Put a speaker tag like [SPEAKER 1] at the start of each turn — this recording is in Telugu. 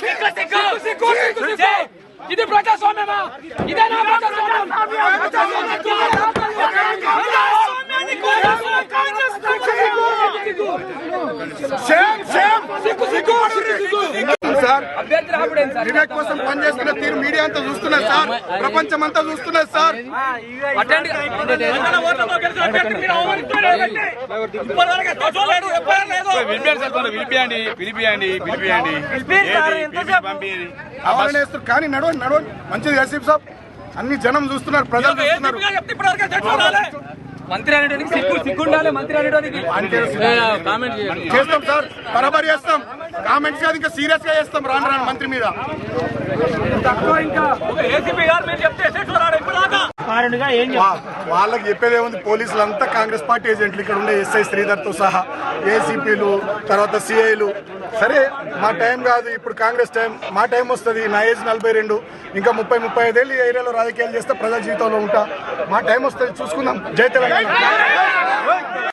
[SPEAKER 1] సిగ్గు సిగ్గు సిగ్గు సిగ్గు సిగ్గు ఇది ప్రజాస్వామ్యమా ఇదేనా ప్రజాస్వామ్యం ప్రజాస్వామ్యాన్ని కోరేసిన కాంగ్రెస్ సిగ్గు
[SPEAKER 2] సేమ్ సేమ్
[SPEAKER 1] సిగ్గు సిగ్గు సిగ్గు
[SPEAKER 2] సార్.
[SPEAKER 1] సార్?
[SPEAKER 2] వివేక్ కోసం పనిచేస్తున్న తీరు మీడియా అంతా చూస్తున్నారు సార్. ప్రపంచం అంతా చూస్తున్నారు సార్.
[SPEAKER 3] పిలిపియండి సార్ పిలిపియండి పిలిపియండి
[SPEAKER 2] కానీ నడవండి నడవండి మంచిది సాబ్? అన్ని జనం చూస్తున్నారు ప్రజలు చూస్తున్నారు.
[SPEAKER 1] మంత్రి అనేటానికి సిగ్గు సిగ్గు ఉండాలి మంత్రి అనేటానికి. కామెంట్
[SPEAKER 2] చేస్తాం సార్ బరాబర్ చేస్తాం. కామెంట్స్ కాదు ఇంకా సీరియస్గా చేస్తాం. రాను రాను మంత్రి మీద.
[SPEAKER 1] ఏసీపీ గారు మీరు చెప్తే ఎస్ఎస్ రాడు ఇప్పుడు దాకా
[SPEAKER 2] వా- వాళ్ళకి చెప్పేది ఏముంది? పోలీసులు అంతా కాంగ్రెస్ పార్టీ ఏజెంట్లు ఇక్కడ ఉండే ఎస్ఐ శ్రీధర్తో సహా ఏసీపీలు తర్వాత సిఐలు సరే మా టైం కాదు ఇప్పుడు కాంగ్రెస్ టైం మా టైం వస్తుంది నా ఏజ్ నలభై రెండు ఇంకా ముప్పై ముప్పై ఐదేళ్ళు ఈ ఏరియాలో రాజకీయాలు చేస్తే ప్రజా జీవితంలో ఉంటా. మా టైం వస్తుంది చూసుకుందాం. జై తెలంగాణ.